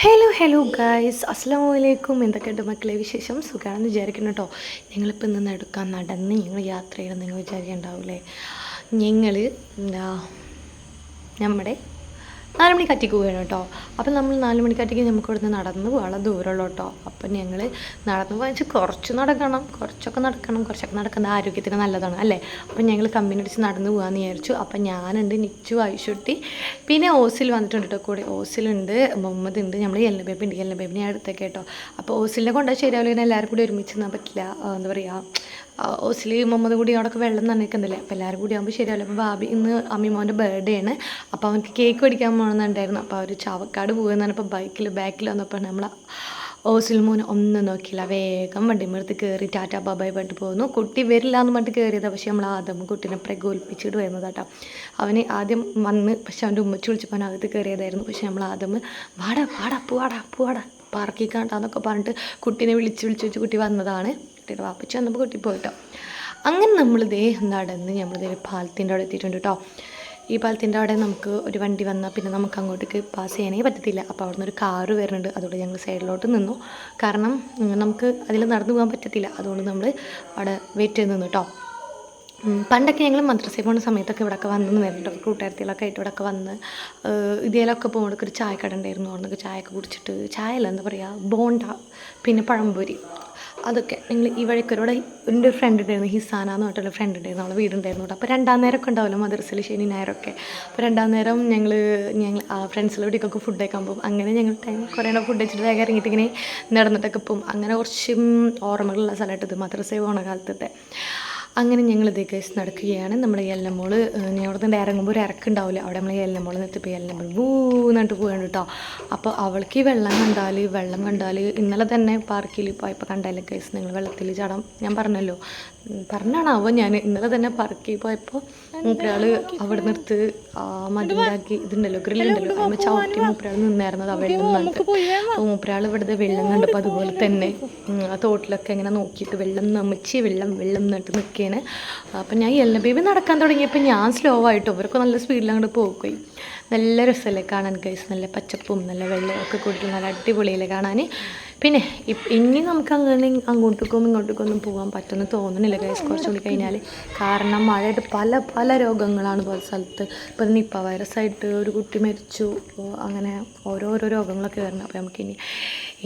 Hello hello guys അസ്സാം വലൈക്കും എന്തൊക്കെയുണ്ട് മക്കളെ വിശേഷം? സുഖമാണെന്ന് വിചാരിക്കുന്നു കേട്ടോ ഞങ്ങളിപ്പോൾ ഇന്ന് നടക്കാൻ നടന്ന് ഞങ്ങൾ യാത്ര ചെയ്യണം നിങ്ങൾ വിചാരിക്കുന്നുണ്ടാവില്ലേ ഞങ്ങൾ നമ്മുടെ നാല് മണിക്കറ്റിക്ക് പോവുകയാണ് കേട്ടോ. അപ്പം നമ്മൾ നാല് മണിക്കറ്റിക്ക് നമുക്ക് ഇവിടുന്ന് നടന്ന് പോകാനുള്ള ദൂരമുള്ളൂ കേട്ടോ. അപ്പം ഞങ്ങൾ നടന്ന് വാങ്ങിച്ച് കുറച്ച് നടക്കണം. കുറച്ചൊക്കെ നടക്കണം. കുറച്ചൊക്കെ നടക്കുന്നത് ആരോഗ്യത്തിന് നല്ലതാണ് അല്ലേ? അപ്പം ഞങ്ങൾ കമ്പനി അടിച്ച് നടന്ന് പോകാമെന്ന് വിചാരിച്ചു. അപ്പം ഞാനുണ്ട് നിച്ചു ആയിഷുട്ടി പിന്നെ ഓസിൽ വന്നിട്ടുണ്ട് കേട്ടോ കൂടെ. ഓസിലുണ്ട് മുഹമ്മദ് ഉണ്ട് നമ്മൾ എല്ലാ ബേബി ഉണ്ട് എല്ലാ ബേബിനെ അടുത്തൊക്കെ കേട്ടോ. അപ്പോൾ ഓസിലിനെ കൊണ്ടുപോയി ശരിയാവില്ല. എല്ലാവരും കൂടി ഒരുമിച്ച് നിന്നാൽ പറ്റില്ല. എന്താ പറയുക ഓസിലി മുഹമ്മദ് കൂടി അവിടെയൊക്കെ വെള്ളം നനയ്ക്കുന്നില്ലേ? അപ്പോൾ എല്ലാവരും കൂടി ആകുമ്പോൾ ശരിയാവില്ല. അപ്പോൾ ബാബി ഇന്ന് അമ്മിമോന്റെ ബർത്ത്ഡേ ആണ്. അപ്പോൾ അവനക്ക് കേക്ക് മേടിക്കാൻ പോകണമെന്നുണ്ടായിരുന്നു അപ്പോൾ അവർ ചാവക്കാട് പോകുന്നതാണ് അപ്പോൾ ബൈക്കിൽ ബാക്കിൽ വന്നപ്പോൾ നമ്മൾ ഓസിൽ മോൻ ഒന്നും നോക്കിയില്ല. വേഗം വണ്ടിമടുത്ത് കയറി ടാറ്റ ബാബായി പറഞ്ഞിട്ട് പോകുന്നു കുട്ടി വരില്ല എന്ന് പറഞ്ഞിട്ട് കയറിയതാണ് പക്ഷേ നമ്മൾ ആദ്യം കുട്ടീനെ വരുന്നത് കേട്ടോ അവന് ആദ്യം വന്ന് പക്ഷെ അവന്റെ ഉമ്മച്ച് വിളിച്ചപ്പോൾ അവൻ അകത്ത് കയറിയതായിരുന്നു പക്ഷേ നമ്മൾ ആദ്യം വാടാ വാടാ പൂവാടാ പൂവാടാ പാർക്കിക്കാണ്ടാന്നൊക്കെ പറഞ്ഞിട്ട് കുട്ടീനെ വിളിച്ച് വിളിച്ച് വെച്ച് കുട്ടി വന്നതാണ്. കുട്ടിയുടെ വാപ്പച്ചി വന്നപ്പോൾ കുട്ടി പോയിട്ടോ അങ്ങനെ നമ്മൾ ദേ നടന്ന് നമ്മൾ ദേ പാലത്തിന്റെ അവിടെ എത്തിയിട്ടുണ്ട് കേട്ടോ ഈ പാലത്തിന്റെ അവിടെ നമുക്ക് ഒരു വണ്ടി വന്നാൽ പിന്നെ നമുക്ക് അങ്ങോട്ടേക്ക് പാസ് ചെയ്യാനേ പറ്റത്തില്ല. അപ്പോൾ അവിടെ ഒരു കാറ് വരുന്നുണ്ട്. അതുകൊണ്ട് ഞങ്ങൾ സൈഡിലോട്ട് നിന്നു. കാരണം നമുക്ക് അതിൽ നടന്നു പോകാൻ പറ്റത്തില്ല. അതുകൊണ്ട് നമ്മൾ അവിടെ വെയിറ്റ് ചെയ്ത് നിന്നു കേട്ടോ പണ്ടൊക്കെ ഞങ്ങൾ മദ്രസയിൽ പോകുന്ന സമയത്തൊക്കെ ഇവിടെയൊക്കെ വന്നു വരുന്നുണ്ട് കൂട്ടുകാരത്തികളൊക്കെ ആയിട്ട് ഇവിടെയൊക്കെ വന്ന് ഇതേലൊക്കെ പോകുമ്പോൾ ഒരു ചായക്കട ഉണ്ടായിരുന്നു. അവിടുന്ന് ചായയൊക്കെ കുടിച്ചിട്ട് ചായ അല്ല എന്താ പറയുക ബോണ്ട പിന്നെ പഴംപൊരി. അതൊക്കെ. നിങ്ങൾ ഈ വഴിക്കൊരുവിടെ എന്റെ ഒരു ഫ്രണ്ട് ഉണ്ടായിരുന്നു ഹിസാന എന്ന് പറഞ്ഞിട്ടുള്ള ഫ്രണ്ട് ഉണ്ടായിരുന്നു അവളെ വീടുണ്ടായിരുന്നു കേട്ടോ. അപ്പോൾ രണ്ടാം നേരമൊക്കെ ഉണ്ടാവുമല്ലോ മദ്രസയിൽ ശനി ഞായറൊക്കെ അപ്പോൾ രണ്ടാം നേരം ഞങ്ങൾ ഞങ്ങൾ ആ ഫ്രണ്ട്സിലെ വീട്ടിലൊക്കെ ഫുഡ് കഴിക്കാൻ പോകും. അങ്ങനെ ഞങ്ങൾ ടൈം കുറേ ഫുഡ് കഴിച്ചിട്ട് വേഗം ഇറങ്ങിയിട്ട് ഇങ്ങനെ നടന്നിട്ടൊക്കെ പോകും. അങ്ങനെ കുറച്ച് ഓർമ്മകളുള്ള സ്ഥലമായിട്ട് ഇത് മദ്രസയിൽ പോണ കാലത്തത്തെ അങ്ങനെ ഞങ്ങൾ ഇതേ കേസ് നടക്കുകയാണ്. നമ്മുടെ എല്ലമോൾ ഞാൻ അവിടെ നിന്ന് ഇറങ്ങുമ്പോൾ ഒരു ഇറക്കുണ്ടാവില്ല അവിടെ നമ്മൾ എല്ലമോൾ നിർത്തിപ്പോൾ മോൾ വൂന്നിട്ട് പോയാണ് കേട്ടോ അപ്പോൾ അവൾക്ക് ഈ വെള്ളം കണ്ടാൽ വെള്ളം കണ്ടാൽ ഇന്നലെ തന്നെ പാർക്കിൽ പോയപ്പോൾ കണ്ടാലും കേസ് നിങ്ങൾ വെള്ളത്തിൽ ചാടാം ഞാൻ പറഞ്ഞല്ലോ. പറഞ്ഞാണാവോ ഞാൻ ഇന്നലെ തന്നെ പറക്കി പോയപ്പോൾ മൂപ്പരാൾ അവിടെ നിർത്ത് ആ മതിലാക്കി ഇതുണ്ടല്ലോ ഗ്രില്ലുണ്ടല്ലോ. അമ്മ ചവിട്ടി മൂപ്പരാൾ നിന്നായിരുന്നത് അവിടെ വെള്ളം നന്നിട്ട് അപ്പോൾ മൂപ്പരാൾ ഇവിടുത്തെ വെള്ളം കണ്ടപ്പോൾ അതുപോലെ തന്നെ ആ തോട്ടിലൊക്കെ ഇങ്ങനെ നോക്കിയിട്ട് വെള്ളം നമിച്ച് വെള്ളം വെള്ളം നട്ട് നിൽക്കുകയാണ് അപ്പം ഞാൻ എല്ല ബേബി നടക്കാൻ തുടങ്ങിയപ്പോൾ ഞാൻ സ്ലോ ആയിട്ട് ഇവരൊക്കെ നല്ല സ്പീഡിൽ അങ്ങോട്ട് പോകുകയും നല്ല രസമല്ലേ കാണാൻ ഗൈസ് നല്ല പച്ചപ്പും നല്ല വെള്ളവും ഒക്കെ കൂടിയിട്ട് നല്ല അടിപൊളിയല്ലേ കാണാൻ പിന്നെ ഇനി നമുക്ക് അങ്ങനെ അങ്ങോട്ടേക്കും ഇങ്ങോട്ടേക്കും ഒന്നും പോകാൻ പറ്റുമെന്ന് തോന്നുന്നില്ല ഗൈസ് കുറച്ചുകൂടി കഴിഞ്ഞാൽ കാരണം മഴയുടെ പല പല രോഗങ്ങളാണ് പല സ്ഥലത്ത്. ഇപ്പോൾ നിപ്പ വൈറസ് ആയിട്ട് ഒരു കുട്ടി മരിച്ചു. അങ്ങനെ ഓരോരോ രോഗങ്ങളൊക്കെ വരണം. അപ്പോൾ നമുക്കിനി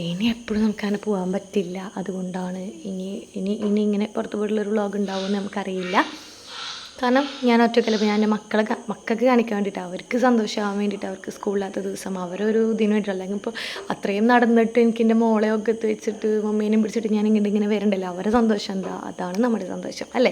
ഇനി എപ്പോഴും നമുക്കങ്ങനെ പോകാൻ പറ്റില്ല. അതുകൊണ്ടാണ് ഇനി ഇനി ഇനി ഇങ്ങനെ പുറത്ത് പോയിട്ടുള്ളൊരു വ്ളോഗ് ഉണ്ടാവുമെന്ന് നമുക്കറിയില്ല. കാരണം ഞാൻ ഒറ്റയ്ക്കല്ല ഇപ്പോൾ ഞാൻ എന്റെ മക്കളെ മക്കൾക്ക് കാണിക്കാൻ വേണ്ടിയിട്ട് അവർക്ക് സന്തോഷമാകാൻ വേണ്ടിയിട്ട് അവർക്ക് സ്കൂളില്ലാത്ത ദിവസം അവരൊരു ഇതിന് വേണ്ടിയിട്ട് അല്ലെങ്കിൽ ഇപ്പോൾ അത്രയും നടന്നിട്ട് എനിക്ക് എന്റെ മോളെ ഒക്കെ എത്തി വെച്ചിട്ട് മമ്മീനെയും പിടിച്ചിട്ട് ഞാൻ ഇങ്ങനെ ഇങ്ങനെ വരണ്ടല്ലോ അവരെ സന്തോഷം എന്താ? അതാണ് നമ്മുടെ സന്തോഷം അല്ലേ?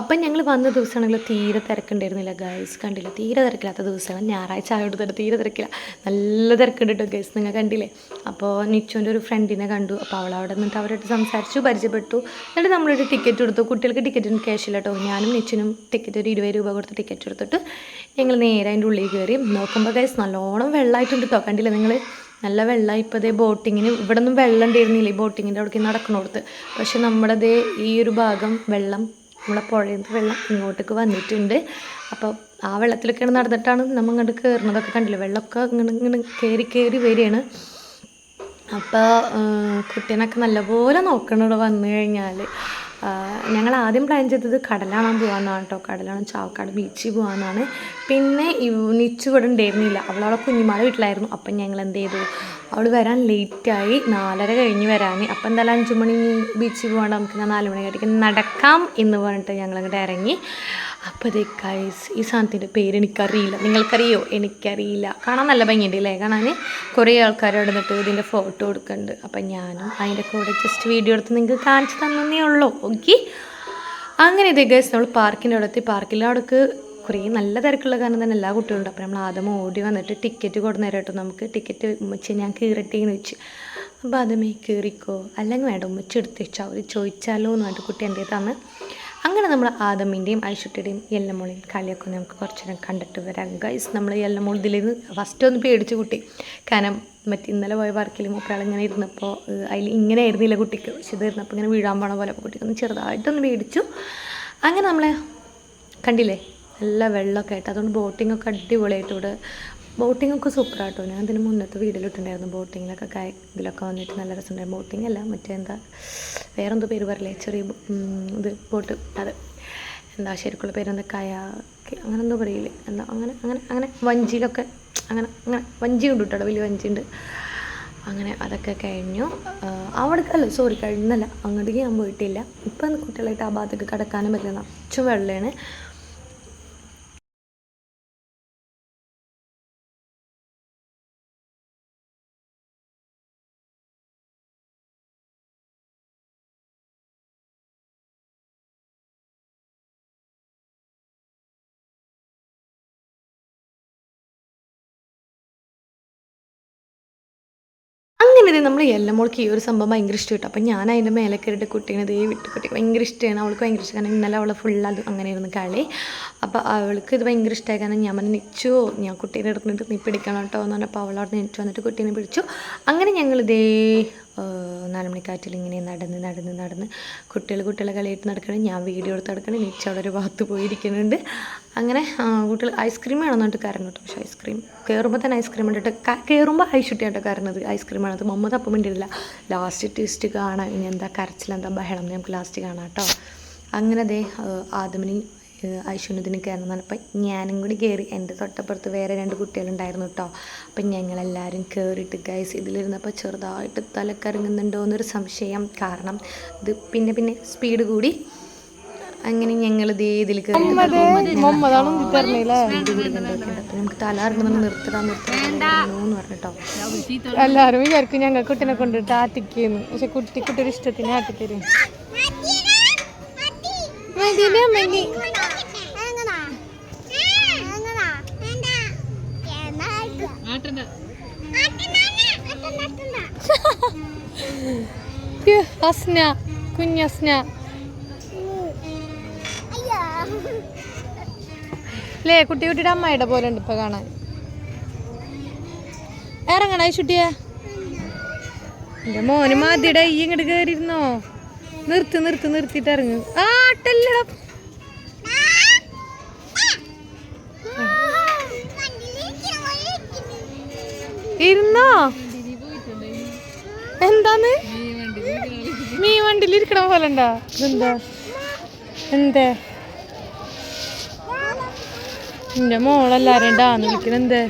അപ്പം ഞങ്ങൾ വന്ന ദിവസമാണെങ്കിൽ തീരെ തിരക്കുണ്ടായിരുന്നില്ല ഗൈസ് കണ്ടില്ല? തീരെ തിരക്കില്ലാത്ത ദിവസമാണ് ഞായറാഴ്ച ആയതുകൊണ്ട് തീരെ തിരക്കില്ല. നല്ല തിരക്കുണ്ട് കേട്ടോ ഗൈസ് നിങ്ങൾ കണ്ടില്ലേ? അപ്പോൾ നിച്ചുവിന്റെ ഒരു ഫ്രണ്ടിനെ കണ്ടു. അപ്പോൾ അവൾ അവിടെ നിന്നിട്ട് അവരായിട്ട് സംസാരിച്ചു പരിചയപ്പെട്ടു. എന്നിട്ട് നമ്മളൊരു ടിക്കറ്റ് കൊടുത്തു. കുട്ടികൾക്ക് ടിക്കറ്റിന് ക്യാഷ് ഇല്ല കേട്ടോ ഞാനും നിച്ചിനും ടിക്കറ്റ് ഒരു ഇരുപത് രൂപ കൊടുത്ത് ടിക്കറ്റ് എടുത്തിട്ട് ഞങ്ങൾ നേരെ അതിന്റെ ഉള്ളിൽ കയറി. നോക്കുമ്പോൾ കൈസ് നല്ലോണം വെള്ളമായിട്ടുണ്ട് കേട്ടോ കണ്ടില്ല നിങ്ങൾ നല്ല വെള്ളം ഇപ്പോൾ ഇതേ ബോട്ടിങ്ങിന് ഇവിടെ ഒന്നും വെള്ളം ഉണ്ടായിരുന്നില്ല ഈ ബോട്ടിങ്ങിന്റെ അവിടേക്ക് നടക്കണോടത്ത്. പക്ഷെ നമ്മുടെ ദേ ഈ ഒരു ഭാഗം വെള്ളം നമ്മളെ പുഴയിൽ നിന്ന് വെള്ളം ഇങ്ങോട്ടേക്ക് വന്നിട്ടുണ്ട്. അപ്പോൾ ആ വെള്ളത്തിലൊക്കെയാണ് നടന്നിട്ടാണ് നമ്മൾ ഇങ്ങോട്ട് കയറുന്നതൊക്കെ കണ്ടില്ലേ? വെള്ളമൊക്കെ ഇങ്ങനെ ഇങ്ങനെ കയറി കയറി വരികയാണ്. അപ്പോൾ കുട്ടീനൊക്കെ നല്ലപോലെ നോക്കണം വന്നു കഴിഞ്ഞാൽ ഞങ്ങൾ ആദ്യം പ്ലാൻ ചെയ്തത് കടലാണാൻ പോകാമെന്നാണ് കേട്ടോ കടലാണ് ചാവക്കാട് ബീച്ചിൽ പോകാമെന്നാണ് പിന്നെ നിച്ചു ഇവിടെ ഉണ്ടായിരുന്നില്ല. അവളവിടെ കുഞ്ഞിമാളെ വീട്ടിലായിരുന്നു. അപ്പം ഞങ്ങൾ എന്ത് ചെയ്തു അവൾ വരാൻ ലേറ്റായി. നാലര കഴിഞ്ഞ് വരാൻ അപ്പം എന്തായാലും അഞ്ച് മണി ബീച്ചിൽ പോകാണ്ട്. നമുക്ക് ഞാൻ നാല് മണിക്കായിട്ട് നടക്കാം എന്ന് പറഞ്ഞിട്ട് ഞങ്ങൾ അങ്ങോട്ട് ഇറങ്ങി അപ്പോൾ ഇതേ ഈ സാധനത്തിന്റെ പേര് എനിക്കറിയില്ല. നിങ്ങൾക്കറിയോ? എനിക്കറിയില്ല. കാണാൻ നല്ല ഭംഗിയുണ്ട് അല്ലേ? കാണാൻ കുറേ ആൾക്കാർ അവിടെ നിന്നിട്ട് ഇതിന്റെ ഫോട്ടോ എടുക്കുന്നുണ്ട്. അപ്പം ഞാനും അതിന്റെ കൂടെ ജസ്റ്റ് വീഡിയോ എടുത്ത് നിങ്ങൾക്ക് കാണിച്ചു തന്നേ ഉള്ളൂ. ഓക്കെ അങ്ങനെ ഇതേ ഗൈസ് നമ്മൾ പാർക്കിന്റെ അവിടെ എത്തി. പാർക്കിന്റെ അവിടേക്ക് കുറേ നല്ല തിരക്കുള്ള കാരണം തന്നെ എല്ലാ കുട്ടികളുണ്ട്. അപ്പോൾ നമ്മൾ ആദ്യം ഓടി വന്നിട്ട് ടിക്കറ്റ് കൊടുന്നേരം കേട്ടോ. നമുക്ക് ടിക്കറ്റ് ഉമ്മച്ച് ഞാൻ കീറട്ടേന്ന് വെച്ച്. അപ്പോൾ ആദ്യമേ കീറിക്കോ? അല്ലെങ്കിൽ വേണ്ട ഉമ്മച്ച് എടുത്ത് വെച്ചാൽ അവർ ചോദിച്ചാലോ എന്ന് പറഞ്ഞിട്ട് കുട്ടി എന്റെ അങ്ങനെ നമ്മൾ ആദമിന്റെയും ഐശ്വര്യയുടെയും എല്ലമോളെയും കളിയൊക്കെ നമുക്ക് കുറച്ച് നേരം കണ്ടിട്ട് വരാം. ഗൈസ് നമ്മൾ എല്ലമോൾ ഇതിലേന്ന് ഫസ്റ്റ് ഒന്ന് പേടിച്ച് കുട്ടി. കാരണം മറ്റേ ഇന്നലെ പോയ പാർക്കിൽ മൂപ്പരാൾ ഇങ്ങനെ ഇരുന്നപ്പോൾ അതിൽ ഇങ്ങനെ ആയിരുന്നില്ല കുട്ടിക്ക്. പക്ഷെ ഇത് ഇരുന്നപ്പോൾ ഇങ്ങനെ വീഴാൻ പോണ പോലെ കുട്ടിക്ക് ഒന്ന് ചെറുതായിട്ടൊന്ന് പേടിച്ചു. അങ്ങനെ നമ്മളെ കണ്ടില്ലേ? നല്ല വെള്ളമൊക്കെ ആയിട്ട്. അതുകൊണ്ട് ബോട്ടിംഗ് ഒക്കെ അടിപൊളിയായിട്ട് ഇവിടെ സൂപ്പർ ആട്ടോ. ഞാൻ അതിന് മുന്നത്തെ വീട്ടിലിട്ടുണ്ടായിരുന്നു ബോട്ടിങ്ങിലൊക്കെ ഇതിലൊക്കെ വന്നിട്ട് നല്ല രസമുണ്ടായിരുന്നു. ബോട്ടിംഗ് അല്ല മറ്റേ എന്താ വേറെന്തോ പേര് പറയില്ലേ? ചെറിയ ഇത് ബോട്ട് അത് എന്താ ശരിക്കുള്ള പേരെന്താ കയാക്ക് അങ്ങനെ എന്തോ പറയില്ലേ? എന്താ അങ്ങനെ അങ്ങനെ അങ്ങനെ. വഞ്ചിയിലൊക്കെ അങ്ങനെ അങ്ങനെ. വഞ്ചി ഉണ്ട് കേട്ടോ വലിയ വഞ്ചി ഉണ്ട്. അങ്ങനെ അതൊക്കെ കഴിഞ്ഞു. അവിടെ അല്ല സോറി കഴിഞ്ഞല്ല അങ്ങോട്ടേക്ക് ഞാൻ പോയിട്ടില്ല. ഇപ്പം കുട്ടികളായിട്ട് ആ ഭാഗത്തേക്ക് കിടക്കാനും പറ്റില്ല. നിറച്ചും വെള്ളമാണ് അങ്ങനെ നമ്മൾ എല്ലമോൾക്ക് ഈ ഒരു സംഭവം ഭയങ്കര ഇഷ്ടപ്പെട്ടു. അപ്പം ഞാൻ അതിന്റെ മേലെ കുട്ടീനെ ദേ വിട്ട്. കുട്ടി ഭയങ്കര ഇഷ്ടമാണ് അവൾക്ക് ഭയങ്കര ഇഷ്ടം കാരണം ഇന്നലെ അവളെ ഫുൾ അത് അങ്ങനെയായിരുന്നു കളി. അപ്പോൾ അവൾക്ക് ഇത് ഭയങ്കര ഇഷ്ടമായി കാരണം ഞാൻ പറഞ്ഞു നിച്ചു ഞാൻ കുട്ടീനെ എടുത്തിട്ട് നീ പിടിക്കണം കേട്ടോ. എന്ന് പറഞ്ഞപ്പോൾ അവളവിടെ നിച്ചു വന്നിട്ട് കുട്ടീനെ പിടിച്ചു. അങ്ങനെ ഞങ്ങൾ ഇതേ നാലുമണിക്കാറ്റിൽ ഇങ്ങനെ നടന്ന് നടന്ന് നടന്ന് കുട്ടികൾ കുട്ടികളെ കളിയായിട്ട് നടക്കണം. ഞാൻ വീഡിയോ എടുത്ത് നടക്കണം. നിച്ച് അവിടെ ഒരു ഭാഗത്ത് പോയിരിക്കുന്നുണ്ട്. അങ്ങനെ കുട്ടികൾ ഐസ്ക്രീം വേണമെന്ന് പറഞ്ഞിട്ട് കരഞ്ഞു കേട്ടോ പക്ഷേ ഐസ്ക്രീം കയറുമ്പോൾ തന്നെ ഐസ്ക്രീം കണ്ടിട്ട് കയറുമ്പോൾ ഐശുട്ടിയാട്ടോ കരഞ്ഞത്. ഐസ്ക്രീം ആണത്. മമ്മ തപ്പം വേണ്ടിയില്ല ലാസ്റ്റ് ടേസ്റ്റ് കാണാം ഇനി എന്താ കരച്ചിലെന്താ ബഹളം നമുക്ക് ലാസ്റ്റ് കാണാം കേട്ടോ അങ്ങനെ ദേ ആദമിനി ഐശ്വര്യത്തിന് കയറുന്ന പറഞ്ഞപ്പോൾ ഞാനും കൂടി കയറി എന്റെ തൊട്ടപ്പുറത്ത് വേറെ രണ്ട് കുട്ടികളുണ്ടായിരുന്നു കേട്ടോ അപ്പം ഞങ്ങളെല്ലാവരും കയറിയിട്ട് ഗൈസ് ഇതിലിരുന്നപ്പോൾ ചെറുതായിട്ട് തലക്കറങ്ങുന്നുണ്ടോ എന്നൊരു സംശയം കാരണം ഇത് പിന്നെ പിന്നെ സ്പീഡ് കൂടി അങ്ങനെ ഞങ്ങൾ ദേ ഇതിൽ കയറി നമുക്ക് തല ഇറങ്ങുന്നുണ്ട് നിർത്തിടാൻ എന്ന് പറഞ്ഞിട്ടോ. എല്ലാരും വിചാരിക്കും ഞങ്ങൾ കുട്ടിനെ കൊണ്ടിട്ട് ആട്ടിക്കുന്നു. പക്ഷെ കുട്ടി കുട്ടിയുടെ ഇഷ്ടത്തിന് ആട്ടിത്തരും. അസ്ന കുഞ്ഞസ്ന ലേ കുട്ടി കുട്ടിയുടെ അമ്മയുടെ പോലെ ഉണ്ട് ഇപ്പൊ കാണാൻ. ഇറങ്ങണ ചുട്ടിയെ? എന്റെ മോന് മാതിയുടെ ഈ ഇങ്ങോട്ട് കയറിയിരുന്നോ നിർത്തി നിർത്തി നിർത്തിട്ട് ഇറങ്ങ്. ആട്ടല്ലട. ഇരുന്നോ? എന്താന്ന്? മീ വണ്ടിയിൽ ഇരിക്കണ പോലെ. ഉണ്ടോ? എന്താ എന്തേ? എന്റെ മോളെല്ലാരും ഡാന്ന് വിളിക്കണെന്ത്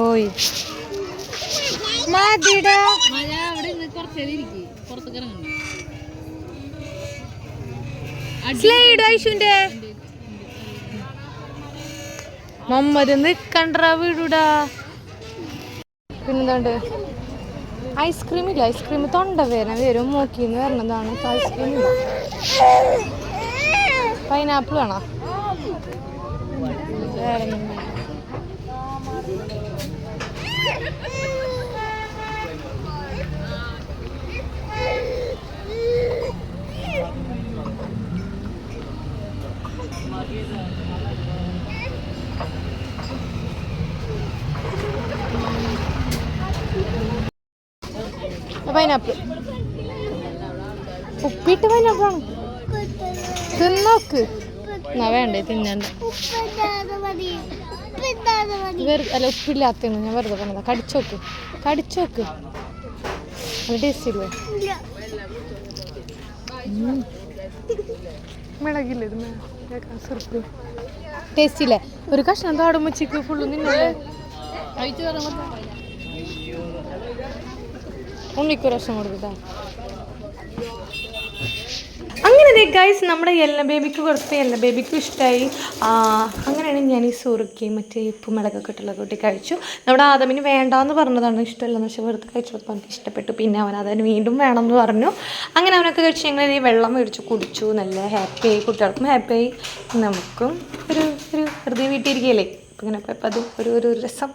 ഓയ്. മതിടാ. സ്ലൈഡ് ഐശുന്റെ മമ്മത് നിക്കണ്ട വീടുടാ. പിന്നെന്താണ്ട്? ഐസ്ക്രീം ഇല്ല? ഐസ്ക്രീം തൊണ്ട വേദന വരും. മൂക്കിന്ന് വരണതാണ്. ഐസ്ക്രീം ഇല്ല പൈനാപ്പിൾ വേണോ. പൈനാപ്പിൾ ഉപ്പിട്ട് പൈനാപ്പിളാണ് തിന്നോക്ക്. എന്നാ വേണ്ടേ തിന്നണ്ട. വെറുതെ അല്ല ഉപ്പില്ലാത്ത ഞാൻ വെറുതെ പറഞ്ഞതാ. കടിച്ചോക്ക്. കടിച്ചോക്ക്. നല്ല ടേസ്റ്റ് ഒരു കഷ്ണം താടുമ്പോ ചിക്ക് ഫുള്ള് നിന്നല്ലേ ഉണ്ണിക്കൊരു കഷ്ണം കൊടുക്കട്ടാ അങ്ങനെ ദേ ഗൈസ് നമ്മുടെ എല്ലാ ബേബിക്ക് കുറച്ച് എല്ലാ ബേബിക്കും ഇഷ്ടമായി അങ്ങനെയാണ് ഞാൻ ഈ സുറുക്കിയും മറ്റേ ഉപ്പും മിളകൊക്കെ ഇട്ടുള്ള കൂട്ടി കഴിച്ചു. നമ്മുടെ ആദമിന് വേണ്ടാന്ന് പറഞ്ഞതാണ് ഇഷ്ടമല്ലെന്ന് വെച്ചാൽ വെറുതെ കഴിച്ചപ്പോൾ എനിക്ക് ഇഷ്ടപ്പെട്ടു. പിന്നെ അവൻ അതിന് വീണ്ടും വേണമെന്ന് പറഞ്ഞു. അങ്ങനെ അവനൊക്കെ കഴിച്ച് ഞങ്ങൾ ഈ വെള്ളം മേടിച്ച് കുടിച്ചു. നല്ല ഹാപ്പിയായി കുട്ടികൾക്കും ഹാപ്പിയായി നമുക്കും ഒരു ഒരു വെറുതെ വീട്ടിലിരിക്കുകയല്ലേ? അപ്പം ഇങ്ങനെ പോയപ്പോൾ അത് ഒരു ഒരു രസം.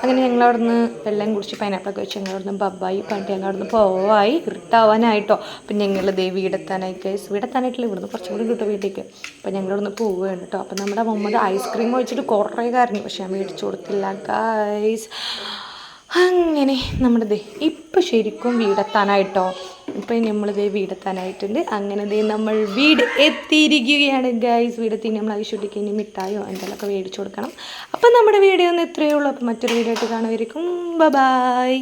അങ്ങനെ ഞങ്ങൾ അവിടുന്ന് വെള്ളം കുടിച്ച് പൈനാപ്പിളൊക്കെ വെച്ച് ഞങ്ങൾ അവിടുന്ന് ബബ്ബായി പണ്ട് ഞങ്ങൾ അവിടുന്ന് പോവായി. ഇരുട്ടാവാനായിട്ടോ. പിന്നെ ഞങ്ങൾ ദേവി വീടെത്താനായി കേസ് വീടെത്താനായിട്ടില്ല ഇവിടുന്ന് കുറച്ചും കൂടി കിട്ടും വീട്ടിലേക്ക്. അപ്പം ഞങ്ങൾ ഇവിടുന്ന് പോവുകയാണ് കേട്ടോ അപ്പം നമ്മുടെ മുഹമ്മദ് ഐസ്ക്രീം വെച്ചിട്ട് കുറേ കാര്യം പക്ഷെ ഞാൻ മേടിച്ചു കൊടുത്തില്ല ഗൈസ് അങ്ങനെ നമ്മുടെ ദേ ഇപ്പം ശരിക്കും വീടെത്താനായിട്ടോ. ഇപ്പം നമ്മളിതേ വീടെത്താനായിട്ടുണ്ട് അങ്ങനെ ദേ നമ്മൾ വീട് എത്തിയിരിക്കുകയാണ്. ഗൈസ് വീടെത്തി നമ്മൾ ഐശ്വര്യക്ക് ഇനി മിഠായോ എന്തെങ്കിലുമൊക്കെ മേടിച്ചു കൊടുക്കണം. അപ്പം നമ്മുടെ വീഡിയോ ഒന്ന് ഇത്രയേ ഉള്ളൂ. അപ്പം മറ്റൊരു വീഡിയോ ആയിട്ട് കാണുമായിരിക്കും ബ ബായ്